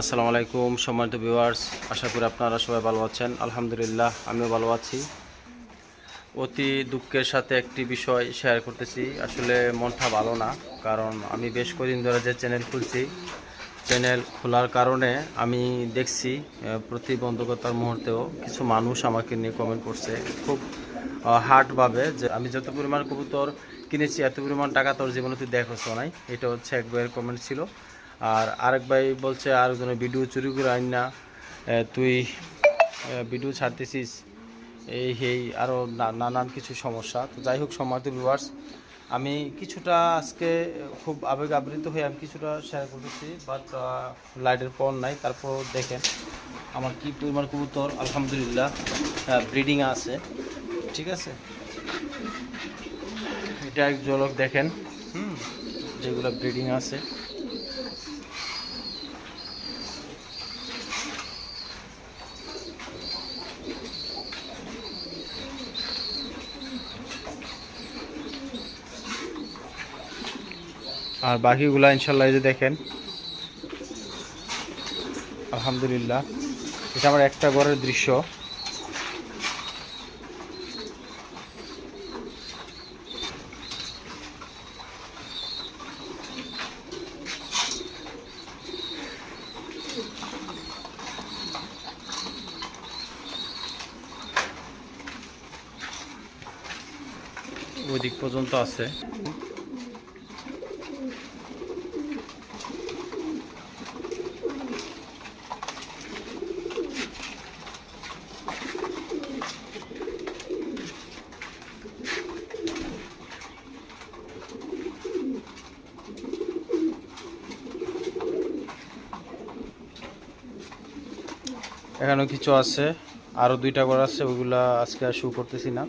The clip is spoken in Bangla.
আসসালামু আলাইকুম, সম্মানিত ভিউয়ার্স আশা করি আপনারা সবাই ভালো আছেন। আলহামদুলিল্লাহ, আমিও ভালো আছি। অতি দুঃখের সাথে একটি বিষয় শেয়ার করতেছি। আসলে মনটা ভালো না, কারণ আমি বেশ কদিন ধরে যে চ্যানেল খুলছি চ্যানেল খোলার কারণে আমি দেখছি প্রতিবন্ধকতার মুহূর্তেও কিছু মানুষ আমাকে নিয়ে কমেন্ট করছে। খুব হার্টভাবে যে আমি যত পরিমাণ কবুতর কিনেছি, এত পরিমাণ টাকা তোর জীবনে তুই দেখোছ নাই। এটা হচ্ছে এক ভাইয়ের কমেন্ট ছিল। আর আরেক ভাই বলছে আরেকজনের ভিডিও চুরি করে আইন না। তুই ভিডিও ছাড়তেছিস। এই এই আরও নানান কিছু সমস্যা। তো যাই হোক, সম্মানিত ভিউয়ার্স আমি কিছুটা আজকে খুব আবেগ আবৃত হয়ে আমি কিছুটা শেয়ার করতেছি বাট লাইটের পর নাই, তারপর দেখেন আমার কি পরিমাণ কবুতর। আলহামদুলিল্লাহ ব্রিডিং আছে। ঠিক আছে? এটা এক ঝলক দেখেন। হুম, যেগুলো ব্রিডিং আছে। আর বাকিগুলা ইনশাল্লাহ যে দেখেন। আলহামদুলিল্লাহ। এটা আমার একটা ঘরের দৃশ্য। ওই দিক পর্যন্ত আছে। এখানেও কিছু আছে আরও দুইটা ঘর আছে ওইগুলা আজকে আর শু করতেছি না।